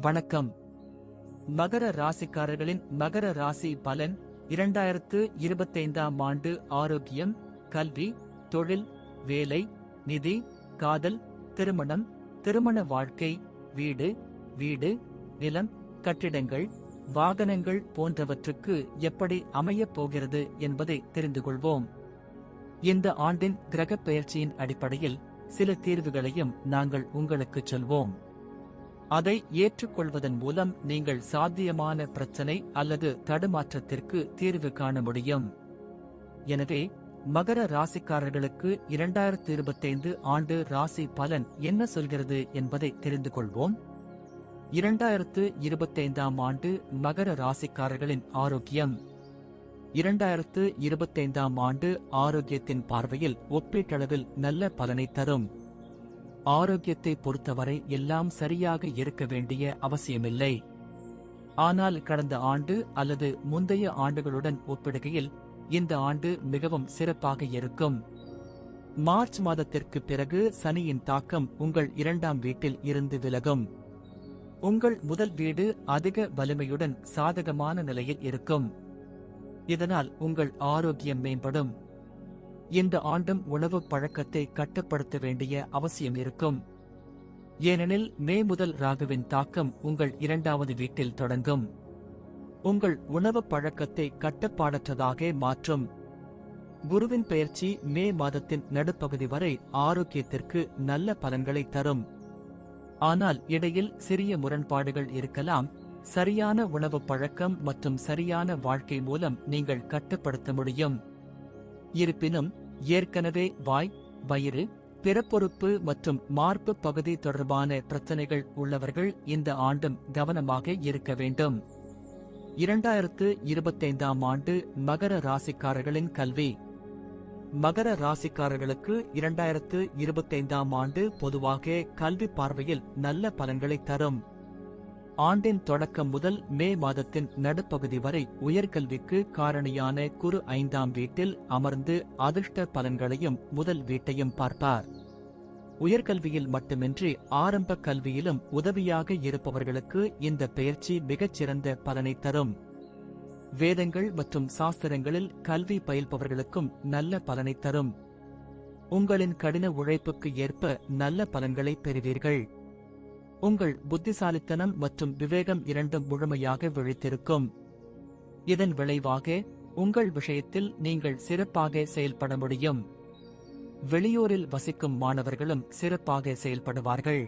வணக்கம். மகர ராசிக்காரர்களின் மகர ராசி பலன் இரண்டாயிரத்து இருபத்தைந்தாம் ஆண்டு ஆரோக்கியம் கல்வி தொழில் வேலை நிதி காதல் திருமணம் திருமண வாழ்க்கை வீடு வீடு நிலம் கட்டிடங்கள் வாகனங்கள் போன்றவற்றுக்கு எப்படி அமையப் போகிறது என்பதை தெரிந்து கொள்வோம். இந்த ஆண்டின் கிரகப் பெயர்ச்சியின் அடிப்படையில் சில தீர்வுகளையும் நாங்கள் உங்களுக்கு சொல்வோம். அதை ஏற்றுக்கொள்வதன் மூலம் நீங்கள் சாத்தியமான பிரச்சனை அல்லது தடுமாற்றத்திற்கு தீர்வு காண முடியும். எனவே மகர ராசிக்காரர்களுக்கு இரண்டாயிரத்து இருபத்தைந்து ஆண்டு ராசி பலன் என்ன சொல்கிறது என்பதை தெரிந்து கொள்வோம். இரண்டாயிரத்து இருபத்தைந்தாம் ஆண்டு மகர ராசிக்காரர்களின் ஆரோக்கியம். இரண்டாயிரத்து இருபத்தைந்தாம் ஆண்டு ஆரோக்கியத்தின் பார்வையில் ஒப்பீட்டளவில் நல்ல பலனை தரும். ஆரோக்கியத்தை பொறுத்தவரை எல்லாம் சரியாக இருக்க வேண்டிய அவசியமில்லை. ஆனால் கடந்த ஆண்டு அல்லது முந்தைய ஆண்டுகளுடன் ஒப்பிடுகையில் இந்த ஆண்டு மிகவும் சிறப்பாக இருக்கும். மார்ச் மாதத்திற்கு பிறகு சனியின் தாக்கம் உங்கள் இரண்டாம் வீட்டில் இருந்து விலகும். உங்கள் முதல் வீடு அதிக வலிமையுடன் சாதகமான நிலையில் இருக்கும். இதனால் உங்கள் ஆரோக்கியம் மேம்படும். இந்த ஆண்டும் உணவு பழக்கத்தை கட்டுப்படுத்த வேண்டிய அவசியம் இருக்கும். ஏனெனில் மே முதல் ராகுவின் தாக்கம் உங்கள் இரண்டாவது வீட்டில் தொடங்கும். உங்கள் உணவு பழக்கத்தை கட்டுப்பாடற்றதாக மாற்றும். குருவின் பெயர்ச்சி மே மாதத்தின் நடுப்பகுதி வரை ஆரோக்கியத்திற்கு நல்ல பலன்களை தரும். ஆனால் இடையில் சிறிய முரண்பாடுகள் இருக்கலாம். சரியான உணவு பழக்கம் மற்றும் சரியான வாழ்க்கை மூலம் நீங்கள் கட்டுப்படுத்த முடியும். இருப்பினும் ஏற்கனவே வாய் வயிறு பிறப்பொறுப்பு மற்றும் மார்பு பகுதி தொடர்பான பிரச்சனைகள் உள்ளவர்கள் இந்த ஆண்டும் கவனமாக இருக்க வேண்டும். இரண்டாயிரத்து இருபத்தைந்தாம் ஆண்டு மகர ராசிக்காரர்களின் கல்வி. மகர ராசிக்காரர்களுக்கு இரண்டாயிரத்து இருபத்தைந்தாம் ஆண்டு பொதுவாக கல்வி பார்வையில் நல்ல பலன்களை தரும். ஆண்டின் தொடக்கம் முதல் மே மாதத்தின் நடுப்பகுதி வரை உயர்கல்விக்கு காரணியான குரு ஐந்தாம் வீட்டில் அமர்ந்து அதிர்ஷ்ட பலன்களையும் முதல் வீட்டையும் பார்ப்பார். உயர்கல்வியில் மட்டுமின்றி ஆரம்ப கல்வியிலும் உதவியாக இருப்பவர்களுக்கு இந்த பெயர்ச்சி மிகச்சிறந்த பலனை தரும். வேதங்கள் மற்றும் சாஸ்திரங்களில் கல்வி பயில்பவர்களுக்கும் நல்ல பலனை தரும். உங்களின் கடின உழைப்புக்கு ஏற்ப நல்ல பலன்களை பெறுவீர்கள். உங்கள் புத்திசாலித்தனம் மற்றும் விவேகம் இரண்டும் முழுமையாக விழித்திருக்கும். இதன் விளைவாக உங்கள் விஷயத்தில் நீங்கள் சிறப்பாக செயல்பட முடியும். வெளியூரில் வசிக்கும் மாணவர்களும் சிறப்பாக செயல்படுவார்கள்.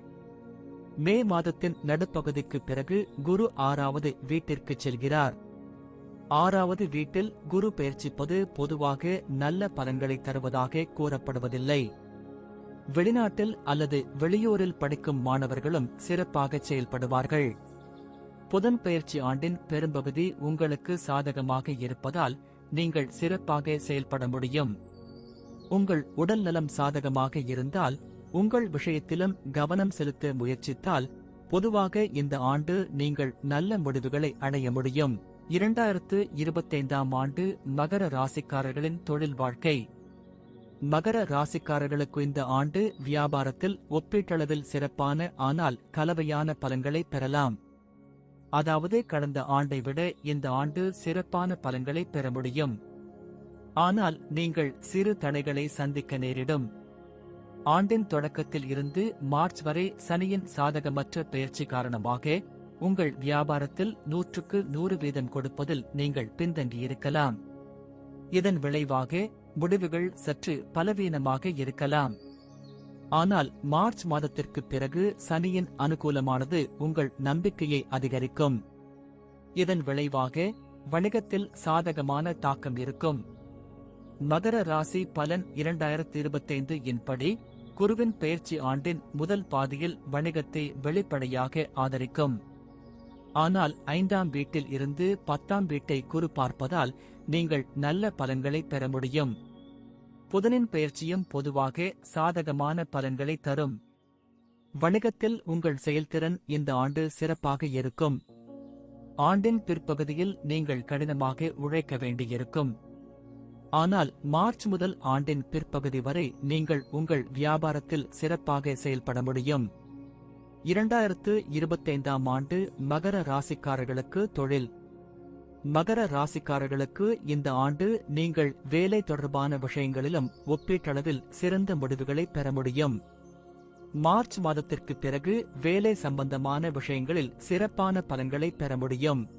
மே மாதத்தின் நடுப்பகுதிக்கு பிறகு குரு ஆறாவது வீட்டிற்கு செல்கிறார். ஆறாவது வீட்டில் குரு பெயர்ச்சிப்பது பொதுவாக நல்ல பலன்களை தருவதாக கூறப்படுவதில்லை. வெளிநாட்டில் அல்லது வெளியூரில் படிக்கும் மாணவர்களும் சிறப்பாக செயல்படுவார்கள். புதன் பயிற்சி ஆண்டின் பெரும்பகுதி உங்களுக்கு சாதகமாக இருப்பதால் நீங்கள் சிறப்பாக செயல்பட முடியும். உங்கள் உடல் நலம் சாதகமாக இருந்தால் உங்கள் விஷயத்திலும் கவனம் செலுத்த முயற்சித்தால் பொதுவாக இந்த ஆண்டு நீங்கள் நல்ல முடிவுகளை அடைய முடியும். இரண்டாயிரத்து இருபத்தைந்தாம் ஆண்டு மகர ராசிக்காரர்களின் தொழில் வாழ்க்கை. மகர ராசிக்காரர்களுக்கு இந்த ஆண்டு வியாபாரத்தில் ஒப்பீட்டளவில் சிறப்பான ஆனால் கலவையான பலன்களை பெறலாம். அதாவது கடந்த ஆண்டை விட இந்த ஆண்டு சிறப்பான பலன்களை பெற முடியும். ஆனால் நீங்கள் சிறு தடைகளை சந்திக்க நேரிடும். ஆண்டின் தொடக்கத்தில் இருந்து மார்ச் வரை சனியின் சாதகமற்ற பெயர்ச்சி காரணமாக உங்கள் வியாபாரத்தில் நூற்றுக்கு நூறு வீதம் கொடுப்பதில் நீங்கள் பின்தங்கியிருக்கலாம். இதன் விளைவாக முடிவுகள் சற்று பலவீனமாக இருக்கலாம். ஆனால் மார்ச் மாதத்திற்கு பிறகு சனியின் அனுகூலமானது உங்கள் நம்பிக்கையை அதிகரிக்கும். இதன் விளைவாக வணிகத்தில் சாதகமான தாக்கம் இருக்கும். மகர ராசி பலன் இரண்டாயிரத்தி இருபத்தைந்து இன்படி குருவின் பெயர்ச்சி ஆண்டின் முதல் பாதியில் வணிகத்தை வெளிப்படையாக ஆதரிக்கும். ஆனால் ஐந்தாம் வீட்டில் இருந்து பத்தாம் வீட்டை குறு பார்ப்பதால் நீங்கள் நல்ல பலன்களை பெற முடியும். புதனின் பெயர்ச்சியும் பொதுவாக சாதகமான பலன்களை தரும். வணிகத்தில் உங்கள் செயல்திறன் இந்த ஆண்டு சிறப்பாக இருக்கும். ஆண்டின் பிற்பகுதியில் நீங்கள் கடினமாக உழைக்க வேண்டியிருக்கும். ஆனால் மார்ச் முதல் ஆண்டின் பிற்பகுதி வரை நீங்கள் உங்கள் வியாபாரத்தில் சிறப்பாக செயல்பட முடியும். இரண்டாயிரத்து இருபத்தைந்தாம் ஆண்டு மகர ராசிக்காரர்களுக்கு தொழில். மகர ராசிக்காரர்களுக்கு இந்த ஆண்டு நீங்கள் வேலை தொடர்பான விஷயங்களிலும் ஒப்பீட்டளவில் சிறந்த முடிவுகளை பெற முடியும். மார்ச் மாதத்திற்கு பிறகு வேலை சம்பந்தமான விஷயங்களில் சிறப்பான பலன்களை பெற முடியும்.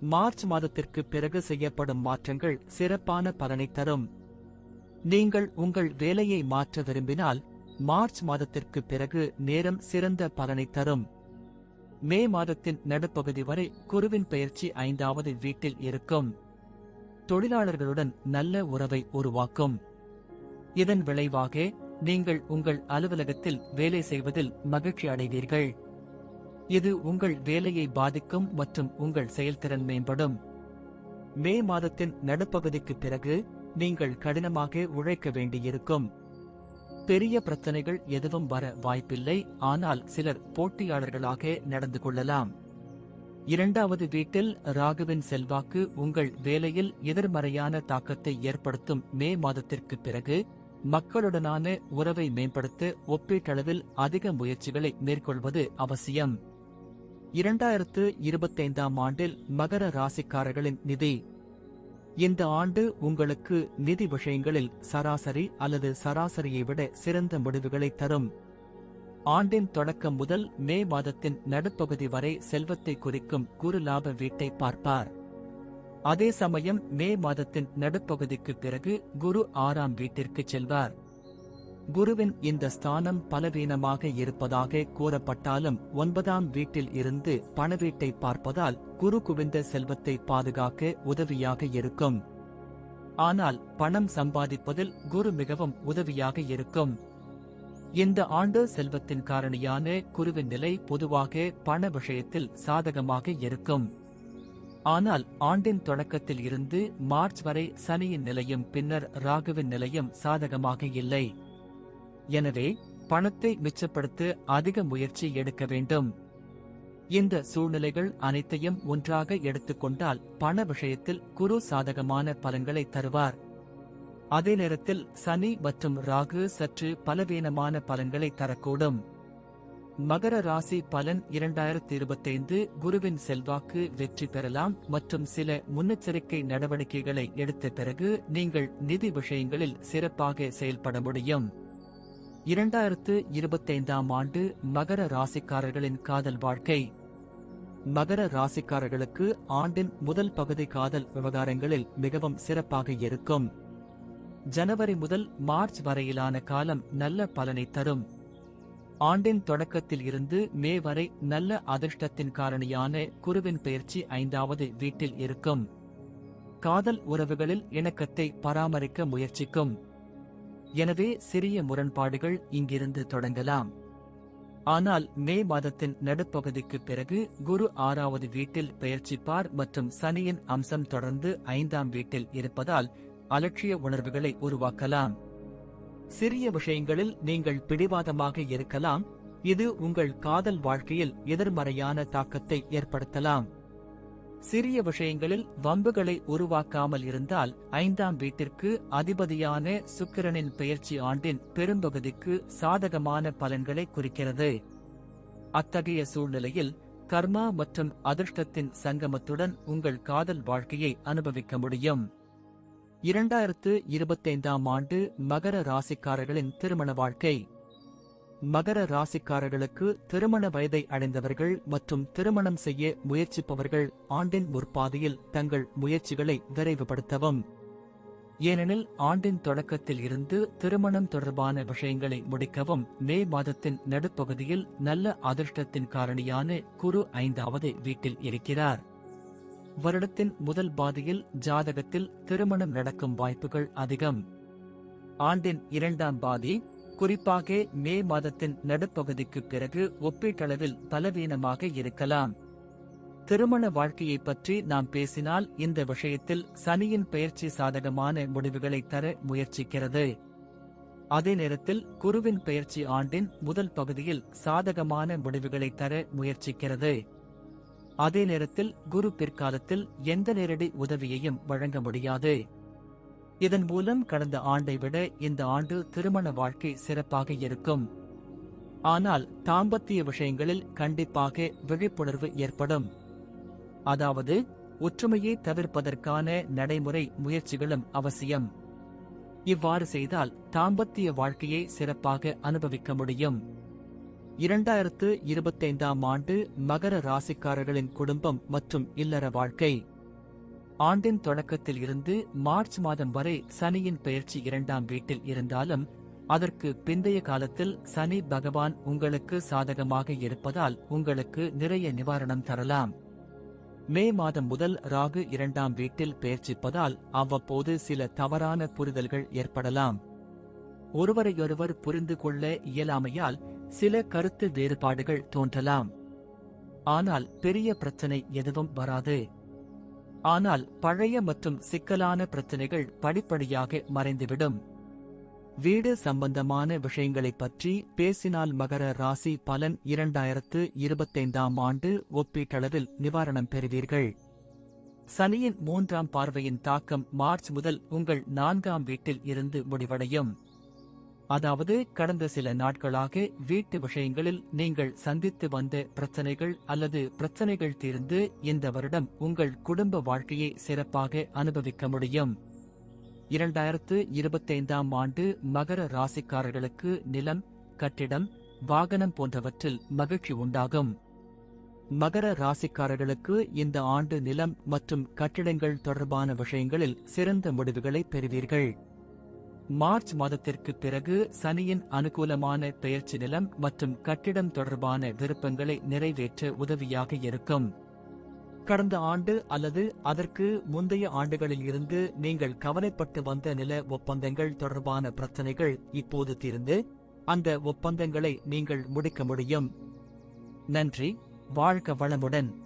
மார்ச் மாதத்திற்கு பிறகு செய்யப்படும் மாற்றங்கள் சிறப்பான பலனை தரும். நீங்கள் உங்கள் வேலையை மாற்ற விரும்பினால் மார்ச் மாதத்திற்கு பிறகு நேரம் சிறந்த பலனை தரும். மே மாதத்தின் நடுப்பகுதி வரை குருவின் பயிற்சி ஐந்தாவது வீட்டில் இருக்கும். தொழிலாளர்களுடன் நல்ல உறவை உருவாக்கும். இதன் விளைவாக நீங்கள் உங்கள் அலுவலகத்தில் வேலை செய்வதில் மகிழ்ச்சி அடைவீர்கள். இது உங்கள் வேலையை பாதிக்கும் மற்றும் உங்கள் செயல்திறன் மேம்படும். மே மாதத்தின் நடுப்பகுதிக்கு பிறகு நீங்கள் கடினமாக உழைக்க வேண்டியிருக்கும். பெரிய பிரச்சனைகள் எதுவும் வர வாய்ப்பில்லை. ஆனால் சிலர் போட்டியாளர்களாக நடந்து கொள்ளலாம். இரண்டாவது வீட்டில் ராகுவின் செல்வாக்கு உங்கள் வேலையில் எதிர்மறையான தாக்கத்தை ஏற்படுத்தும் மே மாதத்திற்கு பிறகு மக்களுடனான உறவை மேம்படுத்த ஒப்பீட்டளவில் அதிக முயற்சிகளை மேற்கொள்வது அவசியம். இரண்டாயிரத்து இருபத்தைந்தாம் ஆண்டில் மகர ராசிக்காரர்களின் நிதி இந்த ஆண்டு உங்களுக்கு நிதி விஷயங்களில் சராசரி அல்லது சராசரியை விட சிறந்த முடிவுகளை தரும். ஆண்டின் தொடக்கம் முதல் மே மாதத்தின் நடுப்பகுதி வரை செல்வத்தை குறிக்கும் குரு லாப வீட்டை பார்ப்பார். அதே சமயம் மே மாதத்தின் நடுப்பகுதிக்கு பிறகு குரு ஆறாம் வீட்டிற்கு செல்வார். குருவின் இந்த ஸ்தானம் பலவீனமாக இருப்பதாக கூறப்பட்டாலும் ஒன்பதாம் வீட்டில் இருந்து பணவீட்டை பார்ப்பதால் குரு குவிந்த செல்வத்தை பாதுகாக்க உதவியாக இருக்கும். ஆனால் பணம் சம்பாதிப்பதில் குரு மிகவும் உதவியாக இருக்கும். இந்த ஆண்டு செல்வத்தின் காரணியான குருவின் நிலை பொதுவாக பண விஷயத்தில் சாதகமாக இருக்கும். ஆனால் ஆண்டின் தொடக்கத்தில் இருந்து மார்ச் வரை சனியின் நிலையும் பின்னர் ராகுவின் நிலையும் சாதகமாக இல்லை. எனவே பணத்தை மிச்சப்படுத்த அதிக முயற்சி எடுக்க வேண்டும். இந்த சூழ்நிலைகள் அனைத்தையும் ஒன்றாக எடுத்துக்கொண்டால் பண விஷயத்தில் குரு சாதகமான பலன்களை தருவார். அதே நேரத்தில் சனி மற்றும் ராகு சற்று பலவீனமான பலன்களை தரக்கூடும். மகர ராசி பலன் இரண்டாயிரத்தி இருபத்தைந்து குருவின் செல்வாக்கு வெற்றி பெறலாம் மற்றும் சில முன்னெச்சரிக்கை நடவடிக்கைகளை எடுத்த பிறகு நீங்கள் நிதி விஷயங்களில் சிறப்பாக செயல்பட முடியும். இரண்டாயிரத்து இருபத்தைந்தாம் ஆண்டு மகர ராசிக்காரர்களின் காதல் வாழ்க்கை. மகர ராசிக்காரர்களுக்கு ஆண்டின் முதல் பகுதி காதல் விவகாரங்களில் மிகவும் சிறப்பாக இருக்கும். ஜனவரி முதல் மார்ச் வரையிலான காலம் நல்ல பலனை தரும். ஆண்டின் தொடக்கத்தில் இருந்து மே வரை நல்ல அதிர்ஷ்டத்தின் காரணியான குருவின் பயிற்சி ஐந்தாவது வீட்டில் இருக்கும். காதல் உறவுகளில் இணக்கத்தை பராமரிக்க முயற்சிக்கும். எனவே சிறிய முரண்பாடுகள் இங்கிருந்து தொடங்கலாம். ஆனால் மே மாதத்தின் நடுப்பகுதிக்கு பிறகு குரு ஆறாவது வீட்டில் பெயர்ச்சிப்பார் மற்றும் சனியின் அம்சம் தொடர்ந்து ஐந்தாம் வீட்டில் இருப்பதால் அலட்சிய உணர்வுகளை உருவாக்கலாம். சிறிய விஷயங்களில் நீங்கள் பிடிவாதமாக இருக்கலாம். இது உங்கள் காதல் வாழ்க்கையில் எதிர்மறையான தாக்கத்தை ஏற்படுத்தலாம். சிறிய விஷயங்களில் வம்புகளை உருவாக்காமல் இருந்தால் ஐந்தாம் வீட்டிற்கு அதிபதியான சுக்கிரனின் பெயர்ச்சி ஆண்டின் பெரும்பகுதிக்கு சாதகமான பலன்களை குறிக்கிறது. அத்தகைய சூழ்நிலையில் கர்மா மற்றும் அதிர்ஷ்டத்தின் சங்கமத்துடன் உங்கள் காதல் வாழ்க்கையை அனுபவிக்க முடியும். இரண்டாயிரத்து இருபத்தைந்தாம் ஆண்டு மகர ராசிக்காரர்களின் திருமண வாழ்க்கை. மகர ராசிக்காரர்களுக்கு திருமண வயதை அடைந்தவர்கள் மற்றும் திருமணம் செய்ய முயற்சிப்பவர்கள் ஆண்டின் முற்பாதையில் தங்கள் முயற்சிகளை விரைவுபடுத்தவும். ஏனெனில் ஆண்டின் தொடக்கத்தில் இருந்து திருமணம் தொடர்பான விஷயங்களை முடிக்கவும் மே மாதத்தின் நடுப்பகுதியில் நல்ல அதிர்ஷ்டத்தின் காரணியான குரு ஐந்தாவது வீட்டில் இருக்கிறார். வருடத்தின் முதல் பாதியில் ஜாதகத்தில் திருமணம் நடக்கும் வாய்ப்புகள் அதிகம். ஆண்டின் இரண்டாம் பாதி குறிப்பாக மே மாதத்தின் நடுப்பகுதிக்கு பிறகு ஒப்பீட்டளவில் பலவீனமாக இருக்கலாம். திருமண வாழ்க்கையை பற்றி நாம் பேசினால் இந்த விஷயத்தில் சனியின் பயிற்சி சாதகமான முடிவுகளை தர முயற்சிக்கிறது. அதே நேரத்தில் குருவின் பயிற்சி ஆண்டின் முதல் பகுதியில் சாதகமான முடிவுகளை தர முயற்சிக்கிறது. அதே நேரத்தில் குரு பிற்காலத்தில் எந்த நேரடி உதவியையும் வழங்க முடியாது. இதன் மூலம் கடந்த ஆண்டை விட இந்த ஆண்டு திருமண வாழ்க்கை சிறப்பாக இருக்கும். ஆனால் தாம்பத்திய விஷயங்களில் கண்டிப்பாக விழிப்புணர்வு ஏற்படும். அதாவது ஒற்றுமையை தவிர்ப்பதற்கான நடைமுறை முயற்சிகளும் அவசியம். இவ்வாறு செய்தால் தாம்பத்திய வாழ்க்கையை சிறப்பாக அனுபவிக்க முடியும். இரண்டாயிரத்து இருபத்தைந்தாம் ஆண்டு மகர ராசிக்காரர்களின் குடும்பம் மற்றும் இல்லற வாழ்க்கை. ஆண்டின் தொடக்கத்தில் இருந்து மார்ச் மாதம் வரை சனியின் பெயர்ச்சி இரண்டாம் வீட்டில் இருந்தாலும் அதற்கு பிந்தைய காலத்தில் சனி பகவான் உங்களுக்கு சாதகமாக இருப்பதால் உங்களுக்கு நிறைய நிவாரணம் தரலாம். மே மாதம் முதல் ராகு இரண்டாம் வீட்டில் பெயர்ச்சிப்பதால் அவ்வப்போது சில தவறான புரிதல்கள் ஏற்படலாம். ஒருவரையொருவர் புரிந்து கொள்ள இயலாமையால் சில கருத்து வேறுபாடுகள் தோன்றலாம். ஆனால் பெரிய பிரச்சனை எதுவும் வராது. ஆனால் பழைய மற்றும் சிக்கலான பிரச்சனைகள் படிப்படியாக மறைந்துவிடும். வீடு சம்பந்தமான விஷயங்களைப் பற்றி பேசினால் மகர ராசி பலன் இரண்டாயிரத்து இருபத்தைந்தாம் ஆண்டு ஒப்பீட்டளவில் நிவாரணம் பெறுவீர்கள். சனியின் மூன்றாம் பார்வையின் தாக்கம் மார்ச் முதல் உங்கள் நான்காம் வீட்டில் இருந்து முடிவடையும். அதாவது கடந்த சில நாட்களாக வீட்டு விஷயங்களில் நீங்கள் சந்தித்து வந்த பிரச்சனைகள் அல்லது பிரச்சனைகள் தீர்ந்து இந்த வருடம் உங்கள் குடும்ப வாழ்க்கையை சிறப்பாக அனுபவிக்க முடியும். இரண்டாயிரத்து இருபத்தைந்தாம் ஆண்டு மகர ராசிக்காரர்களுக்கு நிலம் கட்டிடம் வாகனம் போன்றவற்றில் மகிழ்ச்சி உண்டாகும். மகர ராசிக்காரர்களுக்கு இந்த ஆண்டு நிலம் மற்றும் கட்டிடங்கள் தொடர்பான விஷயங்களில் சிறந்த முடிவுகளை பெறுவீர்கள். மார்ச் மாதத்திற்கு பிறகு சனியின் அனுகூலமான பெயர்ச்சி நிலம் மற்றும் கட்டிடம் தொடர்பான விருப்பங்களை நிறைவேற்ற உதவியாக இருக்கும். கடந்த ஆண்டு அல்லது அதற்கு முந்தைய ஆண்டுகளில் இருந்து நீங்கள் கவலைப்பட்டு வந்த நில ஒப்பந்தங்கள் தொடர்பான பிரச்சனைகள் இப்போது தீர்ந்து அந்த ஒப்பந்தங்களை நீங்கள் முடிக்க முடியும். நன்றி வாழ்க வளமுடன்.